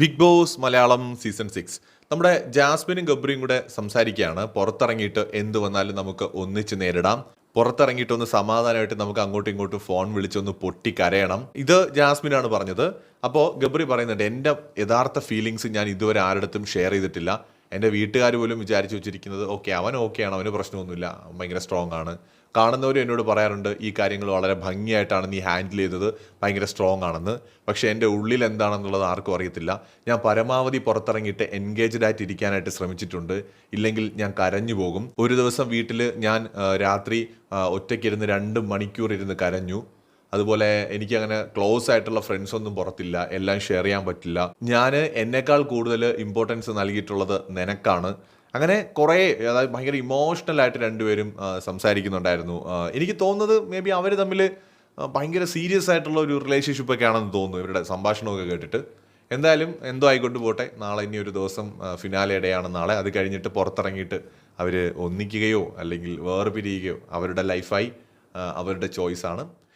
Big boss Malayalam season six നമ്മുടെ ജാസ്മിനും ഗബ്രിയും കൂടെ സംസാരിക്കുകയാണ്. പുറത്തിറങ്ങിയിട്ട് എന്ത് വന്നാലും നമുക്ക് ഒന്നിച്ച് നേരിടാം. പുറത്തിറങ്ങിയിട്ട് ഒന്ന് സമാധാനമായിട്ട് നമുക്ക് അങ്ങോട്ടും ഇങ്ങോട്ടും ഫോൺ വിളിച്ചൊന്ന് പൊട്ടി കരയണം ഇത് ജാസ്മിനാണ് പറഞ്ഞത്. അപ്പോൾ ഗബ്രി പറയുന്നുണ്ട് എന്റെ യഥാർത്ഥ ഫീലിങ്സ് ഞാൻ ഇതുവരെ ആരുടെടുത്തും ഷെയർ ചെയ്തിട്ടില്ല. എന്റെ വീട്ടുകാർ പോലും വിചാരിച്ചു വെച്ചിരിക്കുന്നത് ഓക്കെ അവൻ ഓക്കെയാണ് അവന് പ്രശ്നമൊന്നുമില്ല ഭയങ്കര സ്ട്രോങ് ആണ്. കാണുന്നവരും എന്നോട് പറയാറുണ്ട് ഈ കാര്യങ്ങൾ വളരെ ഭംഗിയായിട്ടാണ് നീ ഹാൻഡിൽ ചെയ്തത് ഭയങ്കര സ്ട്രോങ് ആണെന്ന്. പക്ഷേ എന്റെ ഉള്ളിൽ എന്താണെന്നുള്ളത് ആർക്കും അറിയത്തില്ല. ഞാൻ പരമാവധി പുറത്തിറങ്ങിയിട്ട് എൻഗേജ്ഡ് ആയിട്ട് ഇരിക്കാനായിട്ട് ശ്രമിച്ചിട്ടുണ്ട്. ഇല്ലെങ്കിൽ ഞാൻ കരഞ്ഞു പോകും. ഒരു ദിവസം വീട്ടിൽ ഞാൻ രാത്രി ഒറ്റയ്ക്കിരുന്ന് രണ്ട് മണിക്കൂർ ഇരുന്ന് കരഞ്ഞു. അതുപോലെ എനിക്ക് അങ്ങനെ ക്ലോസ് ആയിട്ടുള്ള ഫ്രണ്ട്സ് ഒന്നും പുറത്തില്ല എല്ലാം ഷെയർ ചെയ്യാൻ പറ്റില്ല. ഞാൻ എന്നെക്കാൾ കൂടുതൽ ഇമ്പോർട്ടൻസ് നൽകിയിട്ടുള്ളത് നിനക്കാണ്. അങ്ങനെ കുറേ അതായത് ഭയങ്കര ഇമോഷണൽ ആയിട്ട് രണ്ടുപേരും സംസാരിക്കുന്നുണ്ടായിരുന്നു. എനിക്ക് തോന്നുന്നത് മേ ബി അവർ തമ്മിൽ ഭയങ്കര സീരിയസ് ആയിട്ടുള്ള ഒരു റിലേഷൻഷിപ്പ് ഒക്കെ ആണെന്ന് തോന്നുന്നു ഇവരുടെ സംഭാഷണമൊക്കെ കേട്ടിട്ട്. എന്തായാലും എന്തോ ആയിക്കൊണ്ട് പോട്ടെ. നാളെ ഇനി ഒരു ദിവസം ഫിനാലെ ഇടയാണ് നാളെ. അത് കഴിഞ്ഞിട്ട് പുറത്തിറങ്ങിയിട്ട് അവർ ഒന്നിക്കുകയോ അല്ലെങ്കിൽ വേർപിരിയുകയോ അവരുടെ ലൈഫായി അവരുടെ ചോയ്സാണ്